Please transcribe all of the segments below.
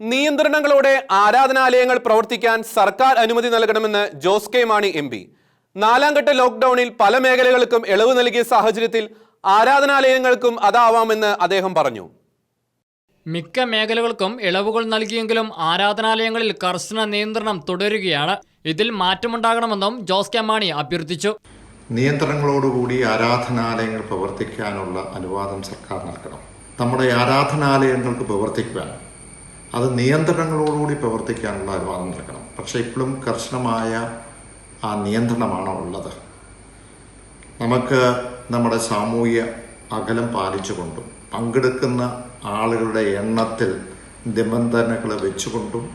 നിയന്ത്രണങ്ങളോടെ ആരാധനാലയങ്ങൾ പ്രവർത്തിക്കാൻ സർക്കാർ അനുമതി നൽകണമെന്ന് Jose K Mani M P. നാലാംഘട്ട ലോക്ക്ഡൌണിൽ പല മേഖലകൾക്കും ഇളവ് നൽകിയ സാഹചര്യത്തിൽ ആരാധനാലയങ്ങൾക്കും അതാവാമെന്ന് അദ്ദേഹം പറഞ്ഞു. മിക്ക മേഖലകൾക്കും ഇളവുകൾ നൽകിയെങ്കിലും ആരാധനാലയങ്ങളിൽ കർശന നിയന്ത്രണം തുടരുകയാണ്. ഇതിൽ മാറ്റമുണ്ടാകണമെന്നും ജോസ് കെ മാണി അഭ്യർത്ഥിച്ചു. നിയന്ത്രണങ്ങളോടുകൂടി ആരാധനാലയങ്ങൾ പ്രവർത്തിക്കാനുള്ള അനുവാദം സർക്കാർ നൽകണം. നമ്മുടെ ആരാധനാലയങ്ങൾക്ക് പ്രവർത്തിക്കുവാൻ അത് നിയന്ത്രണങ്ങളോടുകൂടി പ്രവർത്തിക്കാനുള്ള അനുവാദം നൽകണം. പക്ഷേ ഇപ്പോഴും കർശനമായ ആ നിയന്ത്രണമാണ് ഉള്ളത്. നമുക്ക് നമ്മുടെ സാമൂഹ്യ അകലം പാലിച്ചുകൊണ്ടും പങ്കെടുക്കുന്ന ആളുകളുടെ എണ്ണത്തിൽ നിബന്ധനകൾ വെച്ചുകൊണ്ടും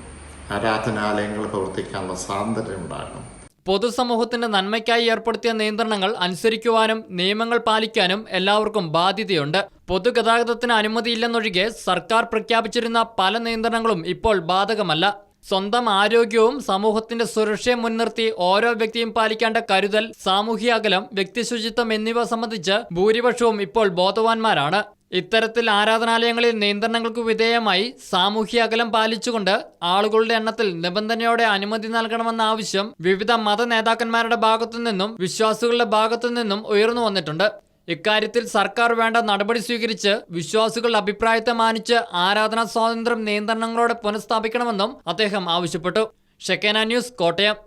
ആരാധനാലയങ്ങൾ പ്രവർത്തിക്കാനുള്ള സ്വാതന്ത്ര്യം ഉണ്ടാകണം. പൊതുസമൂഹത്തിന്റെ നന്മയ്ക്കായി ഏർപ്പെടുത്തിയ നിയന്ത്രണങ്ങൾ അനുസരിക്കുവാനും നിയമങ്ങൾ പാലിക്കാനും എല്ലാവർക്കും ബാധ്യതയുണ്ട്. പൊതുഗതാഗതത്തിന് അനുമതിയില്ലെന്നൊഴികെ സർക്കാർ പ്രഖ്യാപിച്ചിരുന്ന പല നിയന്ത്രണങ്ങളും ഇപ്പോൾ ബാധകമല്ല. സ്വന്തം ആരോഗ്യവും സമൂഹത്തിന്റെ സുരക്ഷയും മുൻനിർത്തി ഓരോ വ്യക്തിയും പാലിക്കേണ്ട കരുതൽ സാമൂഹ്യ അകലം വ്യക്തിശുചിത്വം എന്നിവ സംബന്ധിച്ച് ഭൂരിപക്ഷവും ഇപ്പോൾ ബോധവാന്മാരാണ്. ഇത്തരത്തിൽ ആരാധനാലയങ്ങളിൽ നിയന്ത്രണങ്ങൾക്ക് വിധേയമായി സാമൂഹ്യ അകലം പാലിച്ചുകൊണ്ട് ആളുകളുടെ എണ്ണത്തിൽ നിബന്ധനയോടെ അനുമതി നൽകണമെന്ന ആവശ്യം വിവിധ മത നേതാക്കന്മാരുടെ ഭാഗത്തു നിന്നും വിശ്വാസികളുടെ ഭാഗത്തു നിന്നും ഉയർന്നു വന്നിട്ടുണ്ട്. ഇക്കാര്യത്തിൽ സർക്കാർ വേണ്ട നടപടി സ്വീകരിച്ച് വിശ്വാസികളുടെ അഭിപ്രായത്തെ മാനിച്ച് ആരാധനാ സ്വാതന്ത്ര്യം നിയന്ത്രണങ്ങളോടെ പുനഃസ്ഥാപിക്കണമെന്നും അദ്ദേഹം ആവശ്യപ്പെട്ടു. Shekinah news Kottayam.